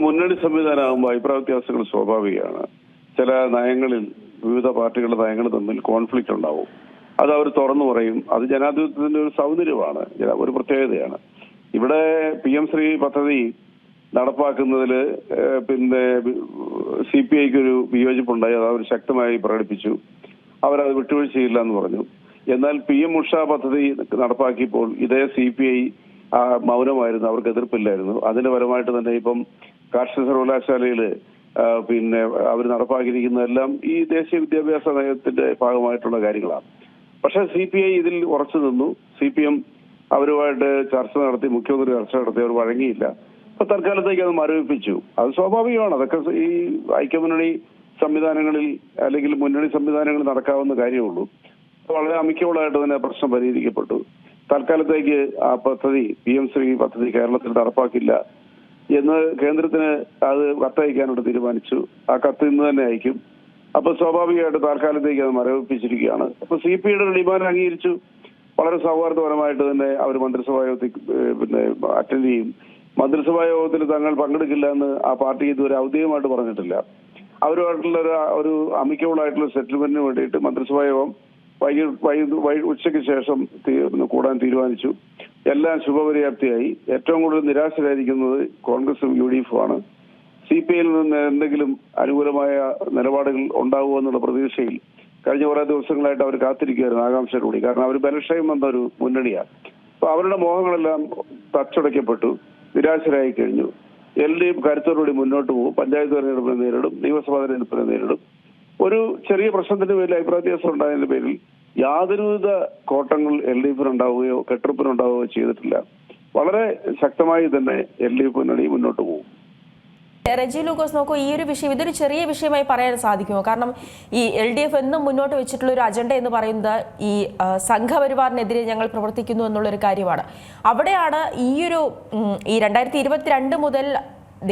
മുന്നണി സംവിധാനമാകുമ്പോൾ അഭിപ്രായ സ്വാഭാവികമാണ്. ചില നയങ്ങളിൽ വിവിധ പാർട്ടികളുടെ നയങ്ങൾ തമ്മിൽ കോൺഫ്ലിക്റ്റ് ഉണ്ടാവും. അത് അവർ തുറന്നു പറയും. അത് ജനാധിപത്യത്തിന്റെ ഒരു സൗന്ദര്യമാണ് ഒരു പ്രത്യേകതയാണ്. ഇവിടെ പി എം ശ്രീ പദ്ധതി നടപ്പാക്കുന്നതിൽ പിന്നെ സി പി ഐക്ക് ഒരു വിയോജിപ്പുണ്ടായി. അത് അവർ ശക്തമായി പ്രകടിപ്പിച്ചു. അവരത് വിട്ടുവീഴ്ചയില്ല എന്ന് പറഞ്ഞു. എന്നാൽ പി എം ഉഷ പദ്ധതി നടപ്പാക്കിയപ്പോൾ ഇതേ സി പി ഐ മൗനമായിരുന്നു അവർക്ക് എതിർപ്പില്ലായിരുന്നു. അതിന്റെ പരമായിട്ട് തന്നെ ഇപ്പം കാർഷിക സർവകലാശാലയിൽ പിന്നെ അവർ നടപ്പാക്കിയിരിക്കുന്നതെല്ലാം ഈ ദേശീയ വിദ്യാഭ്യാസ നയത്തിന്റെ ഭാഗമായിട്ടുള്ള കാര്യങ്ങളാണ്. പക്ഷേ സി പി ഐ ഇതിൽ ഉറച്ചു നിന്നു. സി പി എം അവരുമായിട്ട് ചർച്ച നടത്തി മുഖ്യമന്ത്രി ചർച്ച നടത്തി അവർ വഴങ്ങിയില്ല. അപ്പൊ തൽക്കാലത്തേക്ക് അത് മരവിപ്പിച്ചു. അത് സ്വാഭാവികമാണ്. അതൊക്കെ ഈ ഐക്യമുന്നണി സംവിധാനങ്ങളിൽ അല്ലെങ്കിൽ മുന്നണി സംവിധാനങ്ങളിൽ നടക്കാവുന്ന കാര്യമുള്ളൂ. വളരെ അമിക്കബിളായിട്ട് തന്നെ പ്രശ്നം പരിഹരിക്കപ്പെട്ടു. തൽക്കാലത്തേക്ക് ആ പദ്ധതി പി എം ശ്രീ പദ്ധതി കേരളത്തിൽ നടപ്പാക്കില്ല എന്ന് കേന്ദ്രത്തിന് അത് കത്തയക്കാനോട് തീരുമാനിച്ചു. ആ കത്ത് ഇന്ന് തന്നെ അയക്കും. അപ്പൊ സ്വാഭാവികമായിട്ട് താൽക്കാലത്തേക്ക് അത് മരവിപ്പിച്ചിരിക്കുകയാണ്. അപ്പൊ സി പി ഐയുടെ ഡിമാൻഡ് അംഗീകരിച്ചു. വളരെ സൗഹാർദ്ദപരമായിട്ട് തന്നെ അവർ മന്ത്രിസഭാ യോഗത്തിൽ പിന്നെ അറ്റൻഡ് ചെയ്യും. മന്ത്രിസഭാ യോഗത്തിൽ തങ്ങൾ പങ്കെടുക്കില്ല എന്ന് ആ പാർട്ടി ഇതുവരെ ഔദ്യോഗികമായിട്ട് പറഞ്ഞിട്ടില്ല. അവരുമായിട്ടുള്ള ഒരു അമിക്കബിൾ ആയിട്ടുള്ള സെറ്റിൽമെന്റിന് വേണ്ടിയിട്ട് മന്ത്രിസഭാ യോഗം വൈകിട്ട് വൈ വൈ- ഉച്ചയ്ക്ക് ശേഷം കൂടാൻ തീരുമാനിച്ചു. എല്ലാം ശുഭപര്യാപ്തിയായി. ഏറ്റവും കൂടുതൽ നിരാശരായിരിക്കുന്നത് കോൺഗ്രസും യു ഡി എഫുമാണ് സി പി ഐയിൽ നിന്ന് എന്തെങ്കിലും അനുകൂലമായ നിലപാടുകൾ ഉണ്ടാവുമോ എന്നുള്ള പ്രതീക്ഷയിൽ കഴിഞ്ഞ കുറേ ദിവസങ്ങളായിട്ട് അവർ കാത്തിരിക്കുകയായിരുന്നു ആകാംക്ഷയോടുകൂടി കാരണം അവർ ബലക്ഷയം വന്ന ഒരു മുന്നണിയാണ്. അപ്പൊ അവരുടെ മോഹങ്ങളെല്ലാം തച്ചടയ്ക്കപ്പെട്ടു നിരാശരായി കഴിഞ്ഞു. എൽ ഡി എഫ് കരുത്തോടുകൂടി മുന്നോട്ട് പോകും പഞ്ചായത്ത് തെരഞ്ഞെടുപ്പിനെ നേരിടും നിയമസഭാ തെരഞ്ഞെടുപ്പിനെ നേരിടും. ഒരു ചെറിയ പ്രശ്നത്തിന്റെ പേരിൽ അഭിപ്രായ വ്യത്യാസം ഉണ്ടായതിന്റെ പേരിൽ യാതൊരുവിധ കോട്ടങ്ങൾ എൽ ഡി എഫിനുണ്ടാവുകയോ കെട്ടുറപ്പിനുണ്ടാവുകയോ ചെയ്തിട്ടില്ല. വളരെ ശക്തമായി തന്നെ എൽ ഡി എഫ് മുന്നണി മുന്നോട്ട് പോകും. റെജി ലൂക്കോസ് നോക്കൂ ഈ ഒരു വിഷയം ഇതൊരു ചെറിയ വിഷയമായി പറയാൻ സാധിക്കുമോ? കാരണം ഈ എൽ ഡി എഫ് എന്നും മുന്നോട്ട് വെച്ചിട്ടുള്ള ഒരു അജണ്ട എന്ന് പറയുന്നത് ഈ സംഘപരിവാറിനെതിരെ ഞങ്ങൾ പ്രവർത്തിക്കുന്നു എന്നുള്ളൊരു കാര്യമാണ്. അവിടെയാണ് ഈ ഒരു ഈ രണ്ടായിരത്തി ഇരുപത്തിരണ്ട് മുതൽ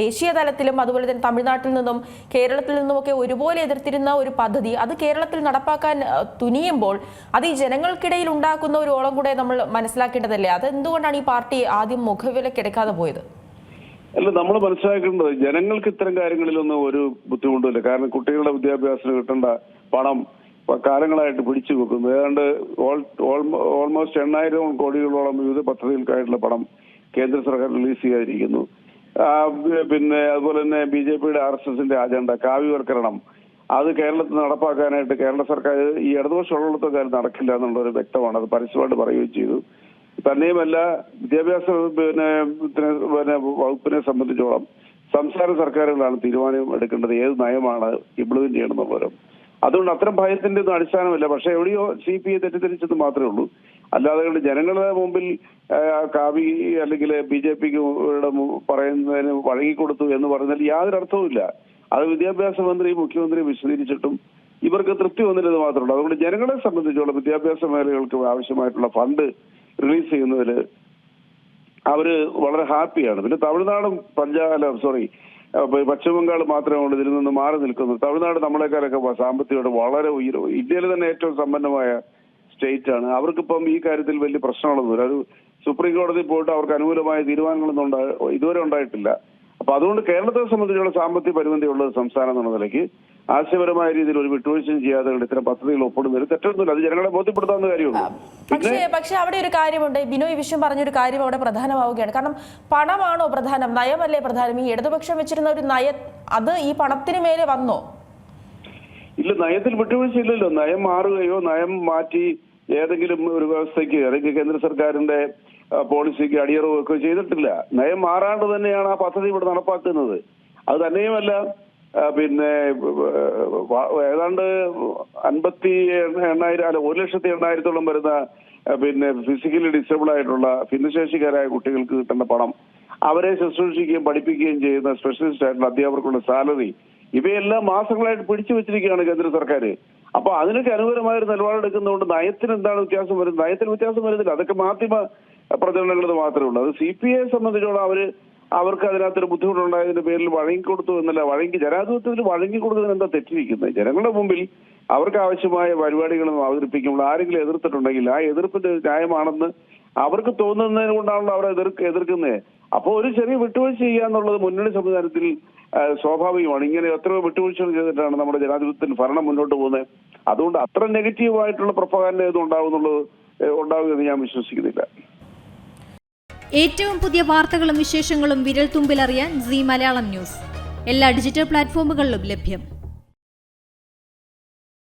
ദേശീയ തലത്തിലും അതുപോലെ തന്നെ തമിഴ്നാട്ടിൽ നിന്നും കേരളത്തിൽ നിന്നുമൊക്കെ ഒരുപോലെ എതിർത്തിരുന്ന ഒരു പദ്ധതി അത് കേരളത്തിൽ നടപ്പാക്കാൻ തുനിയുമ്പോൾ അത് ഈ ജനങ്ങൾക്കിടയിൽ ഉണ്ടാക്കുന്ന ഒരു ഓളം കൂടെ നമ്മൾ മനസ്സിലാക്കേണ്ടതല്ലേ? അത് എന്തുകൊണ്ടാണ് ഈ പാർട്ടി ആദ്യം മുഖവിലക്കെടുക്കാതെ പോയത്? അല്ല നമ്മൾ മനസ്സിലാക്കേണ്ടത് ജനങ്ങൾക്ക് ഇത്തരം കാര്യങ്ങളിലൊന്നും ഒരു ബുദ്ധിമുട്ടില്ല കാരണം കുട്ടികളുടെ വിദ്യാഭ്യാസത്തിന് കിട്ടേണ്ട പണം കാലങ്ങളായിട്ട് പിടിച്ചു വെക്കുന്നു. ഏതാണ്ട് ഓൾമോസ്റ്റ് എണ്ണായിരം കോടികളോളം വിവിധ പദ്ധതികൾക്കായിട്ടുള്ള പണം കേന്ദ്ര സർക്കാർ റിലീസ് ചെയ്യാതിരിക്കുന്നു. പിന്നെ അതുപോലെ തന്നെ ബി ജെ പിയുടെ ആർ എസ് എസിന്റെ അജണ്ട കാവ്യവൽക്കരണം. അത് കേരളത്തിൽ നടപ്പാക്കാനായിട്ട് കേരള സർക്കാർ ഈ ഇടതുപക്ഷം ഉള്ളിടത്തൊക്കെ അത് നടക്കില്ല എന്നുള്ളൊരു വ്യക്തമാണ്. അത് പരസ്യമായിട്ട് പറയുകയും ചെയ്തു. തന്നെയുമല്ല വിദ്യാഭ്യാസ പിന്നെ പിന്നെ വകുപ്പിനെ സംബന്ധിച്ചോളം സംസ്ഥാന സർക്കാരുകളാണ് തീരുമാനം എടുക്കേണ്ടത് ഏത് നയമാണ് ഇംപ്ലിമെന്റ് ചെയ്യണമെന്നുള്ളവരും അതുകൊണ്ട് അത്തരം ഭയത്തിന്റെ ഒന്നും അടിസ്ഥാനമില്ല. പക്ഷെ എവിടെയോ സി പി ഐ തെറ്റിദ്ധരിച്ചെന്ന് മാത്രമേ ഉള്ളൂ. അല്ലാതെ ജനങ്ങളുടെ മുമ്പിൽ കാവി അല്ലെങ്കിൽ ബി ജെ പിക്ക് പറയുന്നതിന് വഴങ്ങിക്കൊടുത്തു എന്ന് പറഞ്ഞാൽ യാതൊരു അർത്ഥവുമില്ല. അത് വിദ്യാഭ്യാസ മന്ത്രി മുഖ്യമന്ത്രി വിശദീകരിച്ചിട്ടും ഇവർക്ക് തൃപ്തി വന്നില്ലെന്ന് മാത്രമല്ല അതുകൊണ്ട് ജനങ്ങളെ സംബന്ധിച്ചുള്ള വിദ്യാഭ്യാസ മേഖലകൾക്ക് ആവശ്യമായിട്ടുള്ള ഫണ്ട് റിലീസ് ചെയ്യുന്നതിൽ അവർ വളരെ ഹാപ്പിയാണ്. പിന്നെ തമിഴ്നാടും പഞ്ചാബ് സോറി പശ്ചിമ ബംഗാൾ മാത്രമേ ഉള്ളൂ ഇതിൽ നിന്ന് മാറി നിൽക്കുന്നത്. തമിഴ്നാട് നമ്മളെക്കാരൊക്കെ സാമ്പത്തികമായിട്ട് വളരെ ഉയരും ഇന്ത്യയിൽ തന്നെ ഏറ്റവും സമ്പന്നമായ സ്റ്റേറ്റ് ആണ് അവർക്കിപ്പം ഈ കാര്യത്തിൽ വലിയ പ്രശ്നങ്ങളൊന്നുമില്ല ഒരു സുപ്രീം കോടതി പോയിട്ട് അവർക്ക് അനുകൂലമായ തീരുമാനങ്ങളൊന്നും ഉണ്ടായി ഇതുവരെ ഉണ്ടായിട്ടില്ല. അപ്പൊ അതുകൊണ്ട് കേരളത്തെ സംബന്ധിച്ചുള്ള സാമ്പത്തിക പരിമിതി ഉള്ള സംസ്ഥാനം എന്നുള്ള നിലയ്ക്ക് ആശയപരമായ രീതിയിൽ ഒരു വിട്ടുവീഴ്ചയും ചെയ്യാതെ ഇത്തരം പദ്ധതികൾ ഒപ്പിടുന്നതിൽ തെറ്റൊന്നുമില്ല. അത് ജനങ്ങളെ ബോധ്യപ്പെടുത്താവുന്ന കാര്യമുള്ളൂ പക്ഷേ പക്ഷേ അവിടെ ഒരു കാര്യമുണ്ട്. ബിനോയ് വിശ്വം പറഞ്ഞൊരു കാര്യം അവിടെ പ്രധാനമാവുകയാണ്. കാരണം പണമാണോ പ്രധാനം? നയമല്ലേ പ്രധാനം? ഈ ഇടതുപക്ഷം വെച്ചിരുന്ന ഒരു നയ അത് ഈ പണത്തിന് മേലെ വന്നോ? ഇല്ല നയത്തിൽ വിട്ടുവീഴ്ച ഇല്ലല്ലോ നയം മാറുകയോ നയം മാറ്റി ഏതെങ്കിലും ഒരു വ്യവസ്ഥയ്ക്ക് അല്ലെങ്കിൽ കേന്ദ്ര സർക്കാരിന്റെ പോളിസിക്ക് അടിയറവ് വെക്കുകയോ ചെയ്തിട്ടില്ല. നയം മാറാണ്ട് തന്നെയാണ് ആ പദ്ധതി ഇവിടെ നടപ്പാക്കുന്നത്. അത് തന്നെയുമല്ല പിന്നെ ഏതാണ്ട് അൻപത്തി എണ്ണായിരം അല്ല ഒരു ലക്ഷത്തി എണ്ണായിരത്തോളം വരുന്ന പിന്നെ ഫിസിക്കലി ഡിസേബിൾ ആയിട്ടുള്ള ഭിന്നശേഷിക്കാരായ കുട്ടികൾക്ക് കിട്ടുന്ന പണം അവരെ ശുശ്രൂഷിക്കുകയും പഠിപ്പിക്കുകയും ചെയ്യുന്ന സ്പെഷ്യലിസ്റ്റ് ആയിട്ടുള്ള അധ്യാപകർക്കുള്ള സാലറി ഇവയെല്ലാം മാസങ്ങളായിട്ട് പിടിച്ചു വെച്ചിരിക്കുകയാണ് കേന്ദ്ര സർക്കാർ അപ്പൊ അതിനൊക്കെ അനുകൂലമായ ഒരു നിലപാടെടുക്കുന്നതുകൊണ്ട് നയത്തിന് എന്താണ് വ്യത്യാസം വരുന്നത്? നയത്തിന് വ്യത്യാസം വരുന്നില്ല. അതൊക്കെ മാധ്യമ പ്രചരണങ്ങൾ മാത്രമേ ഉള്ളൂ. അത് സി പി ഐയെ സംബന്ധിച്ചോളം അവർ അവർക്ക് അതിനകത്തൊരു ബുദ്ധിമുട്ടുണ്ടായതിന്റെ പേരിൽ വഴങ്ങിക്കൊടുത്തു എന്നല്ല വഴങ്ങി ജനാധിപത്യത്തിൽ വഴങ്ങിക്കൊടുത്തതിന് എന്താ തെറ്റിരിക്കുന്നത്? ജനങ്ങളുടെ മുമ്പിൽ അവർക്ക് ആവശ്യമായ പരിപാടികളും അവതരിപ്പിക്കുമ്പോൾ ആരെങ്കിലും എതിർത്തിട്ടുണ്ടെങ്കിൽ ആ എതിർപ്പിന്റെ ന്യായമാണെന്ന് അവർക്ക് തോന്നുന്നതിന് കൊണ്ടാണല്ലോ അവരെ എതിർ എതിർക്കുന്നത് അപ്പോൾ ഒരു ചെറിയ വിട്ടുവീഴ്ച ചെയ്യുക എന്നുള്ളത് മുന്നണി സംവിധാനത്തിൽ സ്വാഭാവികമാണ്. ഇങ്ങനെ എത്രയോ വിട്ടുവീഴ്ചകൾ ചെയ്തിട്ടാണ് നമ്മുടെ ജനാധിപത്യത്തിന് ഭരണം മുന്നോട്ട് പോകുന്നത്. അതുകൊണ്ട് അത്ര നെഗറ്റീവായിട്ടുള്ള പ്രൊപ്പകാൻഡ ഏതും ഉണ്ടാവുന്നുള്ളത് ഉണ്ടാവുമെന്ന് ഞാൻ വിശ്വസിക്കുന്നില്ല. ഏറ്റവും പുതിയ വാർത്തകളും വിശേഷങ്ങളും വിരൽ തുമ്പിലറിയാൻ സി മലയാളം ന്യൂസ്. എല്ലാ ഡിജിറ്റൽ പ്ലാറ്റ്ഫോമുകളിലും ലഭ്യം.